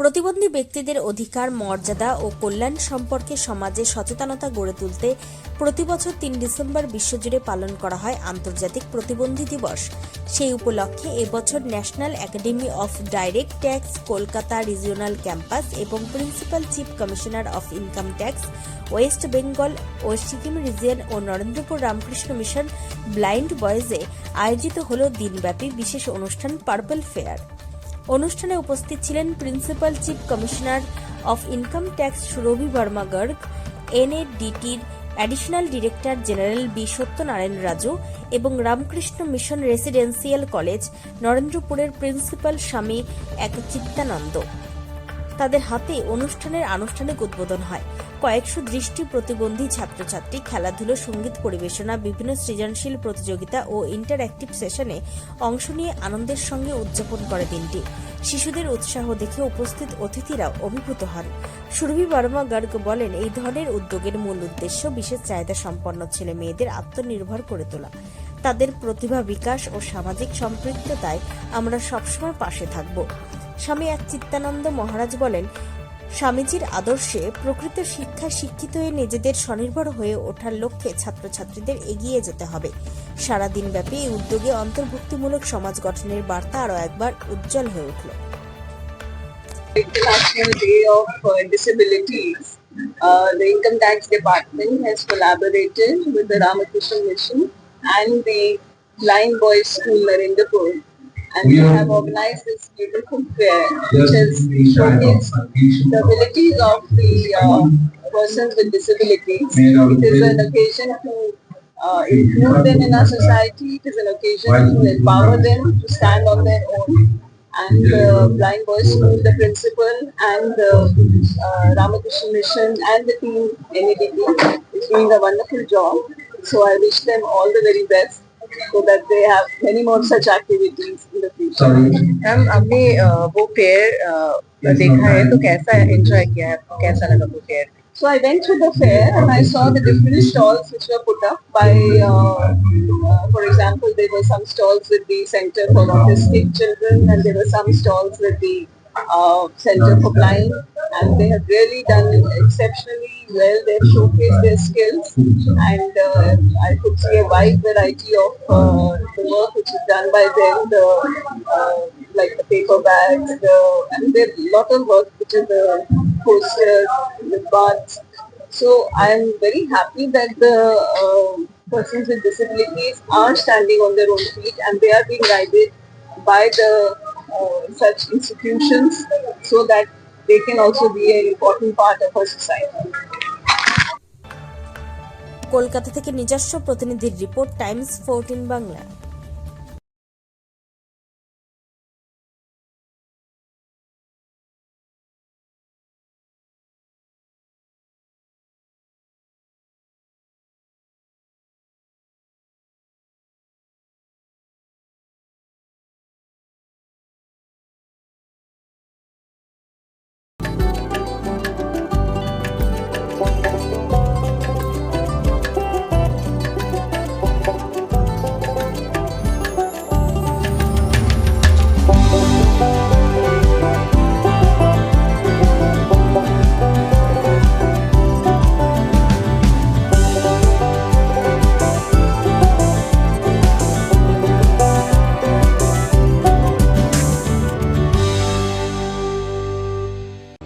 প্রতিবন্ধী ব্যক্তিদের অধিকার, মর্যাদা ও কল্যাণ সম্পর্কে সমাজে সচেতনতা গড়ে তুলতে প্রতি বছর তিন ডিসেম্বর বিশ্বজুড়ে পালন করা হয় আন্তর্জাতিক প্রতিবন্ধী দিবস। সেই উপলক্ষে এবছর national academy of direct tax, Kolkata regional campus এবং principal chief commissioner of income tax, west Bengal O Sikkim region ও নরেন্দ্রপুর রামকৃষ্ণ মিশন ব্লাইন্ড বয়েজে আয়োজিত হল দিনব্যাপী বিশেষ অনুষ্ঠান পার্পল ফেয়ার। অনুষ্ঠানে উপস্থিত ছিলেন principal chief commissioner of income tax Ravi Varma Garg, এনএডিটির additional director general B Satyanarayana Raju এবং রামকৃষ্ণ মিশন রেসিডেন্সিয়াল কলেজ, নরেন্দ্রপুরের প্রিন্সিপাল স্বামী এক চিত্তানন্দ। তাদের হাতে অনুষ্ঠানের আনুষ্ঠানিক উদ্বোধন হয়। কয়েকশো দৃষ্টি প্রতিবন্ধী ছাত্রছাত্রী খেলাধুলো, সংগীত পরিবেশনা, বিভিন্ন সৃজনশীল প্রতিযোগিতা ও ইন্টারঅ্যাক্টিভ সেশনে অংশ নিয়ে আনন্দের সঙ্গে উদযাপন করে দিনটি। শিশুদের উৎসাহ দেখে উপস্থিত অতিথিরা অভিভূত হন। সুরভি বর্মা গার্গ বলেন, এই ধরনের উদ্যোগের মূল উদ্দেশ্য বিশেষ চাহিদা সম্পন্ন ছেলে মেয়েদের আত্মনির্ভর করে তোলা। তাদের প্রতিভা বিকাশ ও সামাজিক সম্পৃক্ততায় আমরা সবসময় পাশে থাকব। স্বামী এক চিত্তানন্দ মহারাজ বলেন স্বামীজির আদর্শে প্রকৃত শিক্ষায় শিক্ষিত হয়ে নিজেদের স্বনির্ভর হয়ে ওঠার লক্ষ্যে ছাত্রছাত্রীদের এগিয়ে যেতে হবে। সারাদিন ব্যাপী এই উদ্যোগে অন্তর্ভুক্তিমূলক সমাজ গঠনের বার্তা আরও একবার উজ্জ্বল হয়ে উঠল। Uh, uh, the Income Tax Department has collaborated with the Ramakrishna Mission and the and we have organized this beautiful fair which has showcased the abilities of the uh, persons with disabilities. It is an occasion to uh, include them in our society. It is an occasion to empower them to stand on their own. And the Blind Boys School, the principal and the uh, Ramakrishna Mission and the team NADP is doing a wonderful job. So I wish them all the very best so that they have many more such activities in the future. Ma'am आपने अ, वो fair देखा है तो कैसा enjoy किया है आपको कैसा लगा वो fair So I went to the fair and I saw the different stalls which were put up by, uh, uh, for example, there were some stalls with the Center for Autistic Children and there were some stalls with the uh, Center for Blind and they have really done exceptionally well. They've showcased their skills and uh, I could see a wide variety of uh, the work which is done by them, the uh, like the paper bags, the, and there's a lot of work which is the posters, the cards. So I am very happy that the uh, persons with disabilities are standing on their own feet and they are being guided by the uh, such institutions so that they can also be an important part of our society. Kolkata থেকে নিজস্ব প্রতিনিধির report Times fourteen Bangla.